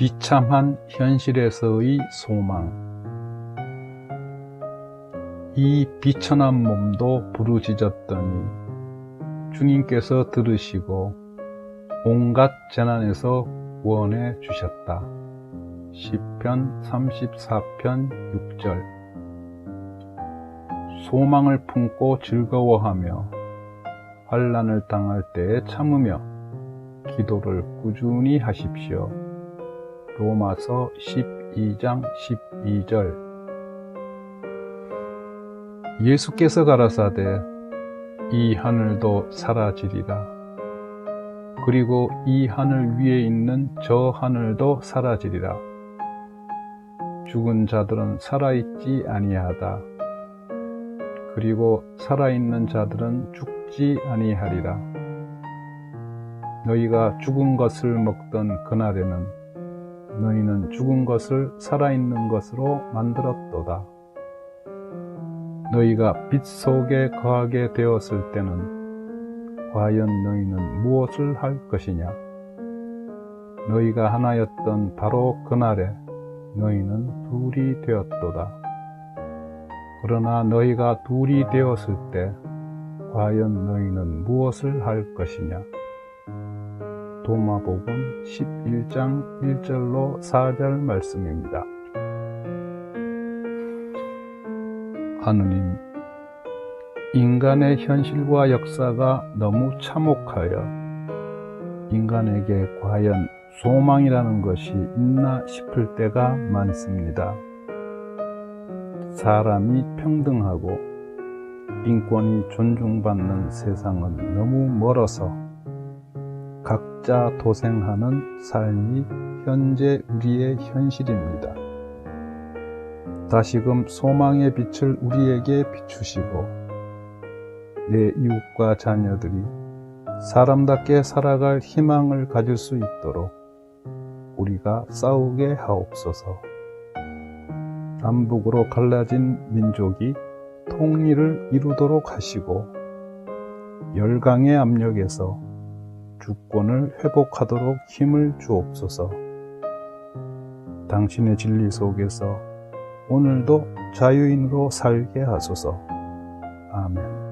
비참한 현실에서의 소망. 이 비천한 몸도 부르짖었더니 주님께서 들으시고 온갖 재난에서 구원해 주셨다. 시편 34편 6절 소망을 품고 즐거워하며 환란을 당할 때에 참으며 기도를 꾸준히 하십시오. 로마서 12장 12절 예수께서 가라사대 이 하늘도 사라지리라. 그리고 이 하늘 위에 있는 저 하늘도 사라지리라. 죽은 자들은 살아있지 아니하다. 그리고 살아있는 자들은 죽지 아니하리라. 너희가 죽은 것을 먹던 그날에는 너희는 죽은 것을 살아있는 것으로 만들었도다. 너희가 빛 속에 거하게 되었을 때는 과연 너희는 무엇을 할 것이냐? 너희가 하나였던 바로 그날에 너희는 둘이 되었도다. 그러나 너희가 둘이 되었을 때 과연 너희는 무엇을 할 것이냐? 도마복음 11장 1절로 4절 말씀입니다. 하느님, 인간의 현실과 역사가 너무 참혹하여 인간에게 과연 소망이라는 것이 있나 싶을 때가 많습니다. 사람이 평등하고 인권이 존중받는 세상은 너무 멀어서 각자 도생하는 삶이 현재 우리의 현실입니다. 다시금 소망의 빛을 우리에게 비추시고 내 이웃과 자녀들이 사람답게 살아갈 희망을 가질 수 있도록 우리가 싸우게 하옵소서. 남북으로 갈라진 민족이 통일을 이루도록 하시고 열강의 압력에서 주권을 회복하도록 힘을 주옵소서. 당신의 진리 속에서 오늘도 자유인으로 살게 하소서. 아멘.